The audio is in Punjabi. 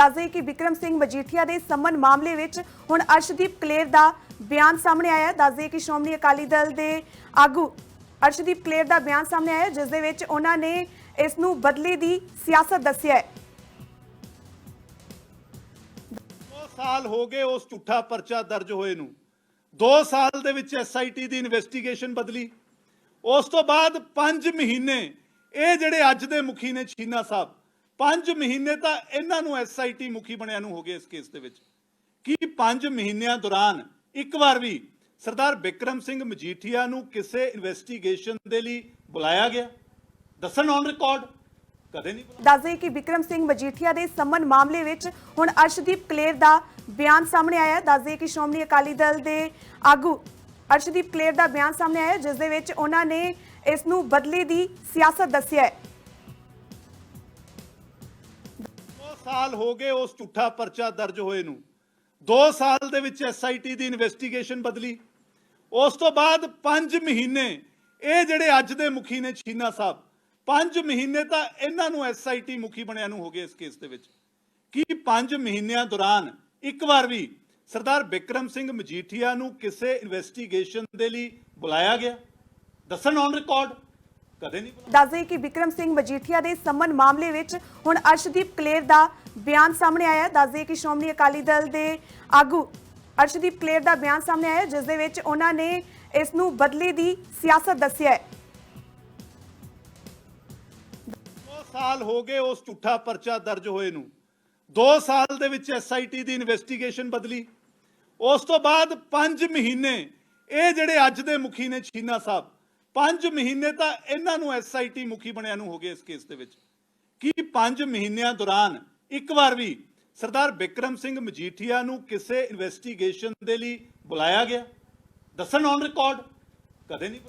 ਦੱਸਦੇ ਕਿ ਵਿਕਰਮ ਸਿੰਘ ਮਜੀਠੀਆ ਦੇ ਸੰਮਨ ਮਾਮਲੇ ਵਿੱਚ ਹੁਣ ਅਰਸ਼ਦੀਪ ਕਲੇਰ ਦਾ ਬਿਆਨ ਸਾਹਮਣੇ ਆਇਆ ਦੱਸਦੇ ਕਿ ਸ਼੍ਰੋਮਣੀ ਅਕਾਲੀ ਦਲ ਦੇ ਆਗੂ ਅਰਸ਼ਦੀਪ ਕਲੇਰ ਦਾ ਬਿਆਨ ਸਾਹਮਣੇ ਆਇਆ ਜਿਸ ਦੇ ਵਿੱਚ ਉਹਨਾਂ ਨੇ ਇਸ ਨੂੰ ਬਦਲੇ ਦੀ ਸਿਆਸਤ ਦੱਸਿਆ ਹੈ। ਸਾਲ ਹੋ ਗਏ ਉਸ ਝੂਠਾ ਪਰਚਾ ਦਰਜ ਹੋਏ ਨੂੰ। 2 ਸਾਲ ਦੇ ਵਿੱਚ ਐਸਆਈਟੀ ਦੀ ਇਨਵੈਸਟੀਗੇਸ਼ਨ ਬਦਲੀ। ਉਸ ਤੋਂ ਬਾਅਦ 5 ਮਹੀਨੇ ਇਹ ਜਿਹੜੇ ਅੱਜ ਦੇ ਮੁਖੀ ਨੇ ਛੀਨਾ ਸਾਹਿਬ 5 ਮਹੀਨੇ ਤਾਂ ਇਹਨਾਂ ਨੂੰ ਐਸਆਈਟੀ ਮੁਖੀ ਬਣਿਆ ਨੂੰ ਹੋ ਗਏ ਇਸ ਕੇਸ ਦੇ ਵਿੱਚ। ਕੀ 5 ਮਹੀਨਿਆਂ ਦੌਰਾਨ ਇੱਕ ਵਾਰ ਵੀ ਸਰਦਾਰ ਬਿਕਰਮ ਸਿੰਘ ਮਜੀਠੀਆ ਨੂੰ ਕਿਸੇ ਇਨਵੈਸਟੀਗੇਸ਼ਨ ਦੇ ਲਈ ਬੁਲਾਇਆ ਗਿਆ? ਦੱਸਣ ਔਨ ਰਿਕਾਰਡ। ਕਦੇ ਨਹੀਂ ਦੱਸਦੇ ਕਿ ਵਿਕਰਮ ਸਿੰਘ ਮਜੀਠੀਆ ਦੇ ਸੰਮਨ ਮਾਮਲੇ ਵਿੱਚ ਹੁਣ ਅਰਸ਼ਦੀਪ ਕਲੇਰ ਦਾ ਬਿਆਨ ਸਾਹਮਣੇ ਆਇਆ ਹੈ। ਦੱਸਦੇ ਕਿ ਸ਼੍ਰੋਮਣੀ ਅਕਾਲੀ ਦਲ ਦੇ ਆਗੂ ਅਰਸ਼ਦੀਪ ਕਲੇਰ ਦਾ ਬਿਆਨ ਸਾਹਮਣੇ ਆਇਆ ਜਿਸ ਦੇ ਵਿੱਚ ਉਹਨਾਂ ਨੇ ਇਸ ਨੂੰ ਬਦਲੇ ਦੀ ਸਿਆਸਤ ਦੱਸਿਆ ਹੈ। ਸਾਲ ਹੋ ਗਏ ਉਸ ਝੂਠਾ ਪਰਚਾ ਦਰਜ ਹੋਏ ਨੂੰ। 2 ਸਾਲ ਦੇ ਵਿੱਚ ਐਸਆਈਟੀ ਦੀ ਇਨਵੈਸਟੀਗੇਸ਼ਨ ਬਦਲੀ। ਉਸ ਤੋਂ ਬਾਅਦ 5 ਮਹੀਨੇ ਇਹ ਜਿਹੜੇ ਅੱਜ ਦੇ ਮੁਖੀ ਨੇ ਛੀਨਾ ਸਾਹਿਬ 5 ਮਹੀਨੇ ਤਾਂ ਇਹਨਾਂ ਨੂੰ ਐਸਆਈਟੀ ਮੁਖੀ ਬਣਿਆ ਨੂੰ ਹੋ ਗਏ ਇਸ ਕੇਸ ਦੇ ਵਿੱਚ। ਕੀ 5 ਮਹੀਨਿਆਂ ਦੌਰਾਨ ਇੱਕ ਵਾਰ ਵੀ ਸਰਦਾਰ ਬਿਕਰਮ ਸਿੰਘ ਮਜੀਠੀਆ ਨੂੰ ਕਿਸੇ ਇਨਵੈਸਟੀਗੇਸ਼ਨ ਦੇ ਲਈ ਬੁਲਾਇਆ ਗਿਆ? ਦੱਸਣ ਔਨ ਰਿਕਾਰਡ ਕਦੇ ਨਹੀਂ। ਦੱਸਦੇ ਕਿ ਵਿਕਰਮ ਸਿੰਘ ਮਜੀਠੀਆ ਦੇ ਸੰਮਨ ਮਾਮਲੇ ਵਿੱਚ ਹੁਣ ਅਰਸ਼ਦੀਪ ਕਲੇਰ ਦਾ ਬਿਆਨ ਸਾਹਮਣੇ ਆਇਆ ਦੱਸਦੇ ਕਿ ਸ਼੍ਰੋਮਣੀ ਅਕਾਲੀ ਦਲ ਦੇ ਆਗੂ ਅਰਸ਼ਦੀਪ ਕਲੇਰ ਦਾ ਬਿਆਨ ਸਾਹਮਣੇ ਆਇਆ ਜਿਸ ਦੇ ਵਿੱਚ ਉਹਨਾਂ ਨੇ ਇਸ ਨੂੰ ਬਦਲੇ ਦੀ ਸਿਆਸਤ ਦੱਸਿਆ ਹੈ। ਸਾਲ ਹੋ ਗਏ ਉਸ ਝੂਠਾ ਪਰਚਾ ਦਰਜ ਹੋਏ ਨੂੰ। 2 ਸਾਲ ਦੇ ਵਿੱਚ ਐਸਆਈਟੀ ਦੀ ਇਨਵੈਸਟੀਗੇਸ਼ਨ ਬਦਲੀ। ਉਸ ਤੋਂ ਬਾਅਦ 5 ਮਹੀਨੇ ਇਹ ਜਿਹੜੇ ਅੱਜ ਦੇ ਮੁਖੀ ਨੇ ਛੀਨਾ ਸਾਹਿਬ 5 ਮਹੀਨੇ ਤਾਂ ਇਹਨਾਂ ਨੂੰ ਐਸਆਈਟੀ ਮੁਖੀ ਬਣਿਆ ਨੂੰ ਹੋ ਗਏ ਇਸ ਕੇਸ ਦੇ ਵਿੱਚ। ਕੀ 5 ਮਹੀਨਿਆਂ ਦੌਰਾਨ ਇੱਕ ਵਾਰ ਵੀ ਸਰਦਾਰ ਬਿਕਰਮ ਸਿੰਘ ਮਜੀਠੀਆ ਨੂੰ ਕਿਸੇ ਇਨਵੈਸਟੀਗੇਸ਼ਨ ਦੇ ਲਈ ਬੁਲਾਇਆ ਗਿਆ? ਦੱਸਣ ਔਨ ਰਿਕਾਰਡ ਕਦੇ ਨਹੀਂ